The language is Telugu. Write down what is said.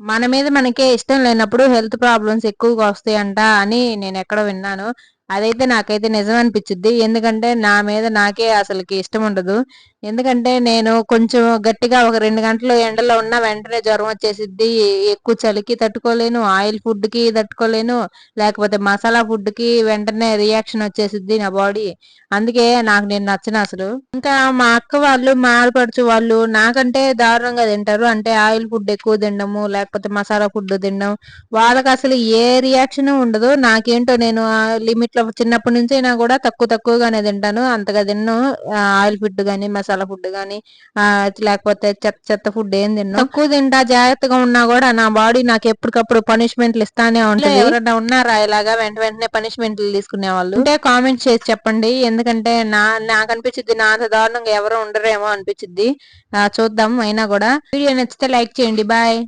మన మీద మనకే ఇష్టం లేనప్పుడు హెల్త్ ప్రాబ్లమ్స్ ఎక్కువగా వస్తాయంట అని నేను ఎక్కడో విన్నాను. అదైతే నాకైతే నిజం అనిపించింది ఎందుకంటే నా మీద నాకే అసలుకి ఇష్టం ఉండదు. ఎందుకంటే నేను కొంచెం గట్టిగా ఒక రెండు గంటలు ఎండలో ఉన్న వెంటనే జ్వరం వచ్చేసిద్ది. ఎక్కువ చలికి తట్టుకోలేను ఆయిల్ ఫుడ్కి తట్టుకోలేను లేకపోతే మసాలా ఫుడ్కి వెంటనే రియాక్షన్ వచ్చేసిద్ది నా బాడీ. అందుకే నాకు నేను నచ్చను అసలు. ఇంకా మా అక్క వాళ్ళు మా ఆడపడుచు వాళ్ళు నాకంటే దారుణంగా తింటారు. అంటే ఆయిల్ ఫుడ్ ఎక్కువ తినడము లేకపోతే మసాలా ఫుడ్ తినడం. వాళ్ళకి అసలు ఏ రియాక్షన్ ఉండదు. నాకేంటో నేను లిమిట్లో చిన్నప్పటి నుంచి అయినా కూడా తక్కువ తక్కువగానే తింటాను. అంతగా తిన్ను. ఆయిల్ ఫుడ్ కానీ మసాలా ఫుడ్ గానీ ఆ లేకపోతే చెత్త చెత్త ఫుడ్ ఏం తిన్నా. తక్కువ తింటా జాగ్రత్తగా ఉన్నా కూడా నా బాడీ నాకు ఎప్పటికప్పుడు పనిష్మెంట్లు ఇస్తానే ఉంటుంది. ఎవరైనా ఉన్నారా ఇలాగా వెంట వెంటనే పనిష్మెంట్లు తీసుకునే వాళ్ళు? అంటే కామెంట్ చేసి చెప్పండి. ఎందుకంటే నా నాకు అనిపించింది నా అంత దారుణంగా ఎవరు ఉండరేమో అనిపించింది చూద్దాం అయినా కూడా. వీడియో నచ్చితే లైక్ చేయండి. బాయ్.